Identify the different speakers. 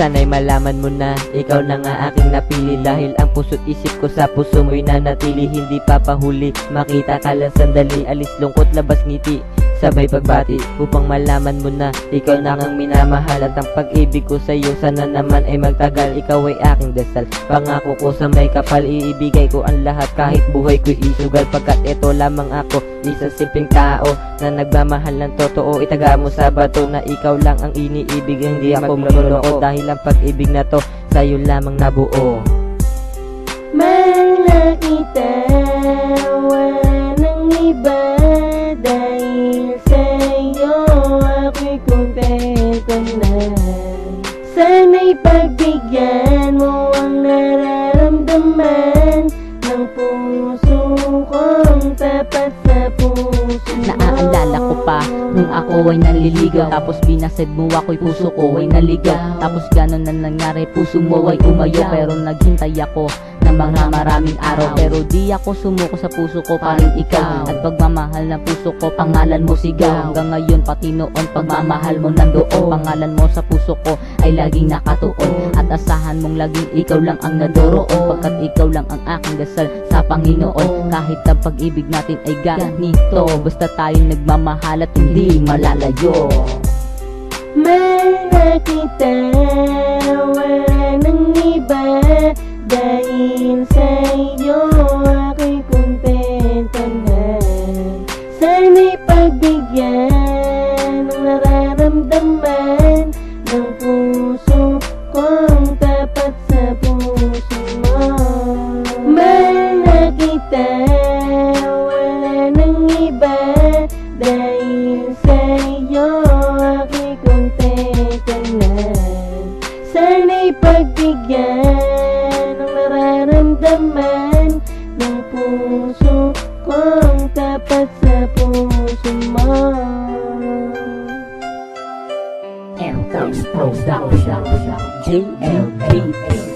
Speaker 1: Sana'y malaman mo na Ikaw na nga aking napili Dahil ang puso't isip ko sa puso mo'y nanatili Hindi papahuli. Makita ka lang sandali Alis lungkot labas ngiti Sabay pagbati upang malaman mo na Ikaw na ngang minamahal At ang pag-ibig ko sa'yo. Sana naman ay magtagal Ikaw ay aking dasal. Pangako ko sa may kapal Iibigay ko ang lahat. Kahit buhay ko'y isugal Pagkat ito lamang ako Isang simpleng tao Na nagmamahal ng totoo. Itaga mo sa bato Na ikaw lang ang iniibig Hindi ako magluloko Dahil ang pag-ibig na to Sa'yo lamang nabuo.
Speaker 2: Mahal na Sana'y pagbigyan mo ang nararamdaman Ng puso kong tapat sa puso
Speaker 3: Naaalala ko pa Nung ako ay nanliligaw Tapos binasid mo ako'y puso ko ay naligaw. Tapos ganon na nangyari Puso mo ay umayo Pero naghintay ako ng mga maraming araw. Pero di ako sumuko sa puso ko pa rin ikaw. At pagmamahal ng puso ko Pangalan mo sigaw. Hanggang ngayon pati noon Pagmamahal mo nandoon Pangalan mo sa puso ko Ay laging nakatuon. At asahan mong laging ikaw lang ang nadoroon Pagkat ikaw lang ang aking dasal sa Panginoon. Kahit ang pag-ibig natin ay ganito. Basta tayong nagmamahal at hindi malalayo.
Speaker 2: Mahal kita, wala nang iba. Dahil sa'yo ako'y kontento na. Sana'y pagbigyan ng nararamdaman Ng puso kong tapat sa puso mo. Mahal na kita, wala nang iba Dahil sa'yo ako'y kontento na. Sana'y pagbigyan
Speaker 4: Pro Style, JLB.